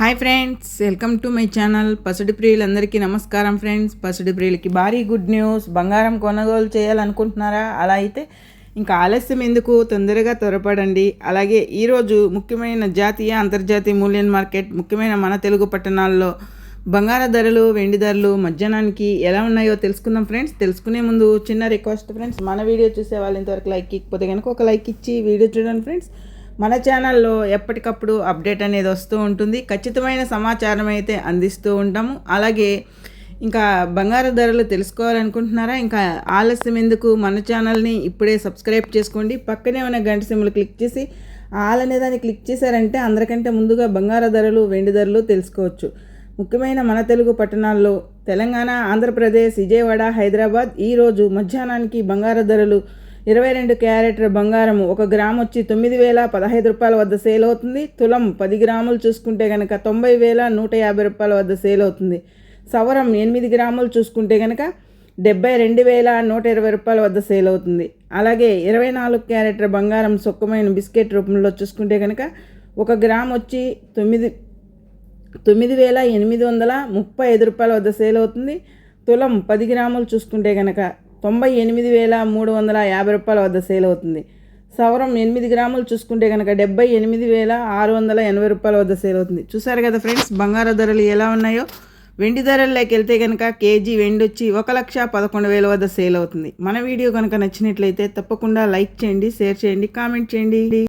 Hi friends welcome to my channel పసుడి ప్రియులందరికీ నమస్కారం friends. పసుడి ప్రియులకి భారీ గుడ్ న్యూస్. బంగారం కొనుగోలు చేయాలనుకుంటున్నారా? అలా అయితే ఇంకా ఆలస్యం ఎందుకు? తొందరగా త్వరపడండి. అలాగే ఈరోజు ముఖ్యమైన జాతీయ అంతర్జాతీయ మూల్యం మార్కెట్ ముఖ్యమైన మన తెలుగు పట్టణాల్లో బంగార ధరలు వెండి ధరలు మధ్యాహ్నానికి ఎలా ఉన్నాయో తెలుసుకుందాం ఫ్రెండ్స్. తెలుసుకునే ముందు చిన్న రిక్వెస్ట్ ఫ్రెండ్స్ మన వీడియో చూసే వాళ్ళు ఇంతవరకు లైక్ ఇకపోతే కనుక ఒక లైక్ ఇచ్చి వీడియో చూడండి ఫ్రెండ్స్. మన ఛానల్లో ఎప్పటికప్పుడు అప్డేట్ అనేది వస్తూ ఉంటుంది. ఖచ్చితమైన సమాచారం అయితే అందిస్తూ ఉంటాము. అలాగే ఇంకా బంగారు ధరలు తెలుసుకోవాలనుకుంటున్నారా? ఇంకా ఆలస్యం ఎందుకు? మన ఛానల్ని ఇప్పుడే సబ్స్క్రైబ్ చేసుకోండి. పక్కనే ఉన్న గంట సిమ్లు క్లిక్ చేసి ఆల్ అనే దాన్ని క్లిక్ చేశారంటే అందరికంటే ముందుగా బంగారు ధరలు వెండి ధరలు తెలుసుకోవచ్చు. ముఖ్యమైన మన తెలుగు పట్టణాల్లో తెలంగాణ ఆంధ్రప్రదేశ్ విజయవాడ హైదరాబాద్ ఈరోజు మధ్యాహ్నానికి బంగారు ధరలు ఇరవై రెండు క్యారెట్ల బంగారం ఒక గ్రామ్ వచ్చి తొమ్మిది వేల పదహైదు రూపాయల వద్ద సేల్ అవుతుంది. తులం పది గ్రాములు చూసుకుంటే కనుక తొంభై వేల నూట యాభై రూపాయల వద్ద సేల్ అవుతుంది. సవరం ఎనిమిది గ్రాములు చూసుకుంటే కనుక డెబ్బై రెండు వేల నూట ఇరవై రూపాయల వద్ద సేల్ అవుతుంది. అలాగే ఇరవై నాలుగు క్యారెట్ల బంగారం సొక్కమైన బిస్కెట్ రూపంలో చూసుకుంటే కనుక ఒక గ్రామ్ వచ్చి తొమ్మిది తొమ్మిది వేల ఎనిమిది వందల ముప్పై ఐదు రూపాయల వద్ద సేల్ అవుతుంది. తులం పది గ్రాములు చూసుకుంటే కనుక తొంభై ఎనిమిది వేల మూడు వందల యాభై రూపాయల వద్ద సేల్ అవుతుంది. సవరం ఎనిమిది గ్రాములు చూసుకుంటే కనుక డెబ్బై ఎనిమిది వేల ఆరు వందల ఎనభై రూపాయల వద్ద సేల్ అవుతుంది. చూసారు కదా ఫ్రెండ్స్ బంగారు ధరలు ఎలా ఉన్నాయో? వెండి ధరల్లోకి వెళ్తే కనుక కేజీ వెండి వచ్చి ఒక లక్ష పదకొండు వేల వద్ద సేల్ అవుతుంది. మన వీడియో కనుక నచ్చినట్లయితే తప్పకుండా లైక్ చేయండి షేర్ చేయండి కామెంట్ చేయండి.